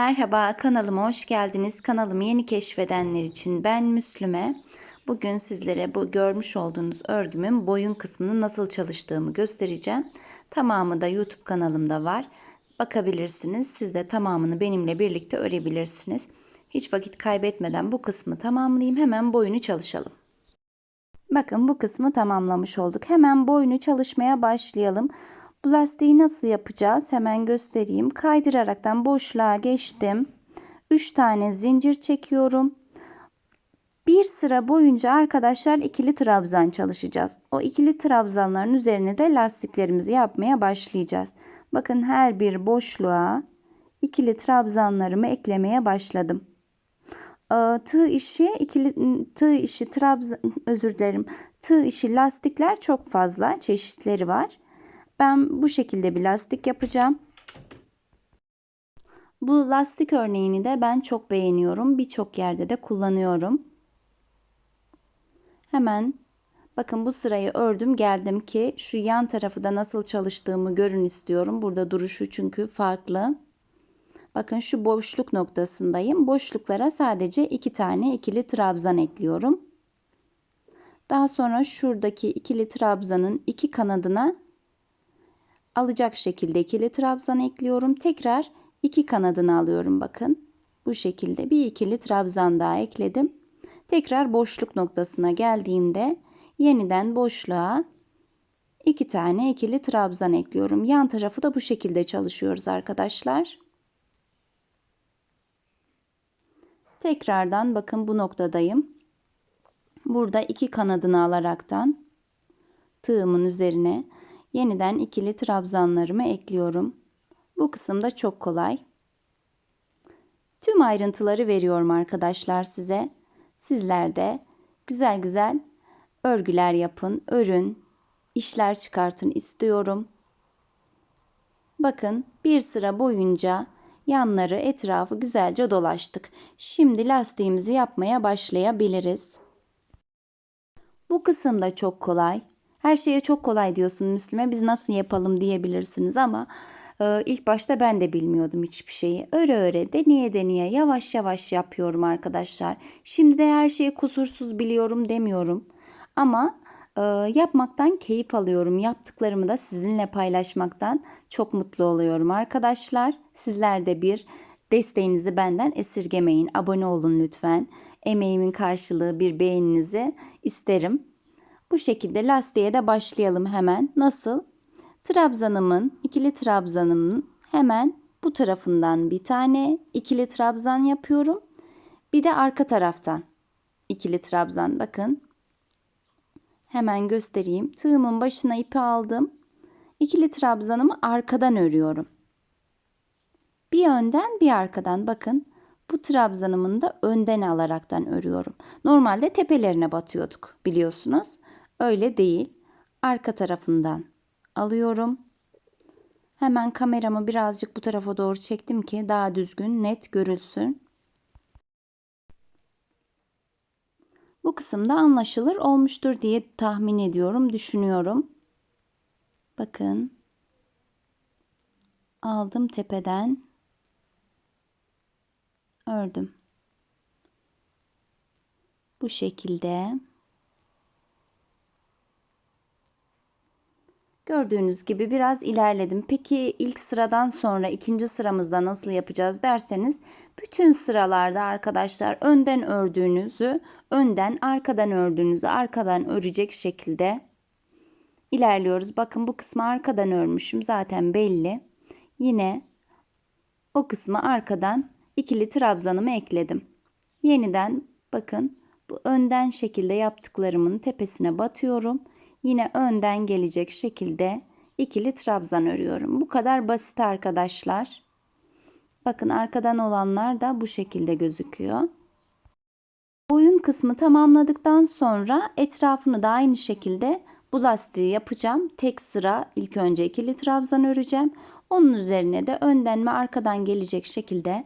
Merhaba kanalıma hoş geldiniz. Kanalımı yeni keşfedenler için ben Müslüme. Bugün sizlere bu görmüş olduğunuz örgümün boyun kısmının nasıl çalıştığımı göstereceğim. Tamamı da YouTube kanalımda var. Bakabilirsiniz. Siz de tamamını benimle birlikte örebilirsiniz. Hiç vakit kaybetmeden bu kısmı tamamlayayım. Hemen boyunu çalışalım. Bakın bu kısmı tamamlamış olduk. Hemen boyunu çalışmaya başlayalım. Bu lastiği nasıl yapacağız? Hemen göstereyim. Kaydıraraktan boşluğa geçtim. 3 tane zincir çekiyorum. Bir sıra boyunca arkadaşlar ikili trabzan çalışacağız. O ikili trabzanların üzerine de lastiklerimizi yapmaya başlayacağız. Bakın her bir boşluğa ikili trabzanlarımı eklemeye başladım. Ee, Tığ işi ikili tığ işi trabzan özür dilerim. Tığ işi lastikler çok fazla çeşitleri var. Ben bu şekilde bir lastik yapacağım. Bu lastik örneğini de ben çok beğeniyorum. Birçok yerde de kullanıyorum. Hemen bakın bu sırayı ördüm geldim ki şu yan tarafı da nasıl çalıştığımı görün istiyorum. Burada duruşu çünkü farklı. Bakın şu boşluk noktasındayım. Boşluklara sadece iki tane ikili trabzan ekliyorum. Daha sonra şuradaki ikili trabzanın iki kanadına alacak şekilde ikili trabzan ekliyorum. Tekrar iki kanadını alıyorum bakın. Bu şekilde bir ikili trabzan daha ekledim. Tekrar boşluk noktasına geldiğimde yeniden boşluğa iki tane ikili trabzan ekliyorum. Yan tarafı da bu şekilde çalışıyoruz arkadaşlar. Tekrardan bakın bu noktadayım. Burada iki kanadını alaraktan tığımın üzerine yeniden ikili trabzanlarımı ekliyorum. Bu kısımda çok kolay. Tüm ayrıntıları veriyorum arkadaşlar size. Sizler de güzel güzel örgüler yapın, örün, işler çıkartın istiyorum. Bakın bir sıra boyunca yanları etrafı güzelce dolaştık. Şimdi lastiğimizi yapmaya başlayabiliriz. Bu kısım da çok kolay. Her şeye çok kolay diyorsun Müslüme. Biz nasıl yapalım diyebilirsiniz ama e, ilk başta ben de bilmiyordum hiçbir şeyi. Öre öre, deneye deneye, yavaş yavaş yapıyorum arkadaşlar. Şimdi de her şeyi kusursuz biliyorum demiyorum. Ama e, yapmaktan keyif alıyorum. Yaptıklarımı da sizinle paylaşmaktan çok mutlu oluyorum arkadaşlar. Sizler de bir desteğinizi benden esirgemeyin. Abone olun lütfen. Emeğimin karşılığı bir beğeninizi isterim. Bu şekilde lastiğe de başlayalım hemen. Nasıl? Trabzanımın, ikili trabzanımın hemen bu tarafından bir tane ikili trabzan yapıyorum. Bir de arka taraftan ikili trabzan. Bakın. Hemen göstereyim. Tığımın başına ipi aldım. İkili trabzanımı arkadan örüyorum. Bir önden bir arkadan bakın. Bu trabzanımın da önden alaraktan örüyorum. Normalde tepelerine batıyorduk biliyorsunuz. Öyle değil. Arka tarafından alıyorum. Hemen kameramı birazcık bu tarafa doğru çektim ki daha düzgün, net görülsün. Bu kısımda anlaşılır olmuştur diye tahmin ediyorum, düşünüyorum. Bakın. Aldım tepeden. Ördüm. Bu şekilde. Gördüğünüz gibi biraz ilerledim. Peki ilk sıradan sonra ikinci sıramızda nasıl yapacağız derseniz bütün sıralarda arkadaşlar önden ördüğünüzü önden arkadan ördüğünüzü arkadan örecek şekilde ilerliyoruz. Bakın bu kısmı arkadan örmüşüm zaten belli. Yine o kısmı arkadan ikili trabzanımı ekledim. Yeniden bakın bu önden şekilde yaptıklarımın tepesine batıyorum Yine önden gelecek şekilde ikili trabzan örüyorum. Bu kadar basit arkadaşlar. Bakın arkadan olanlar da bu şekilde gözüküyor. Boyun kısmı tamamladıktan sonra etrafını da aynı şekilde bu lastiği yapacağım. Tek sıra ilk önce ikili trabzan öreceğim. Onun üzerine de önden ve arkadan gelecek şekilde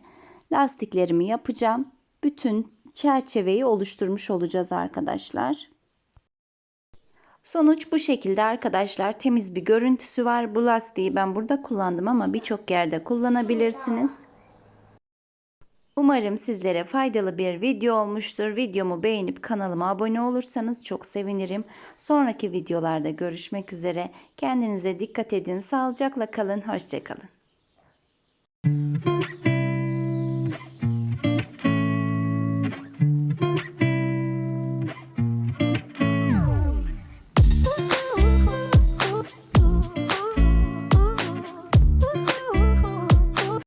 lastiklerimi yapacağım. Bütün çerçeveyi oluşturmuş olacağız arkadaşlar. Sonuç bu şekilde arkadaşlar. Temiz bir görüntüsü var. Bu lastiği ben burada kullandım ama birçok yerde kullanabilirsiniz. Umarım sizlere faydalı bir video olmuştur. Videomu beğenip kanalıma abone olursanız çok sevinirim. Sonraki videolarda görüşmek üzere. Kendinize dikkat edin. Sağlıcakla kalın. Hoşçakalın.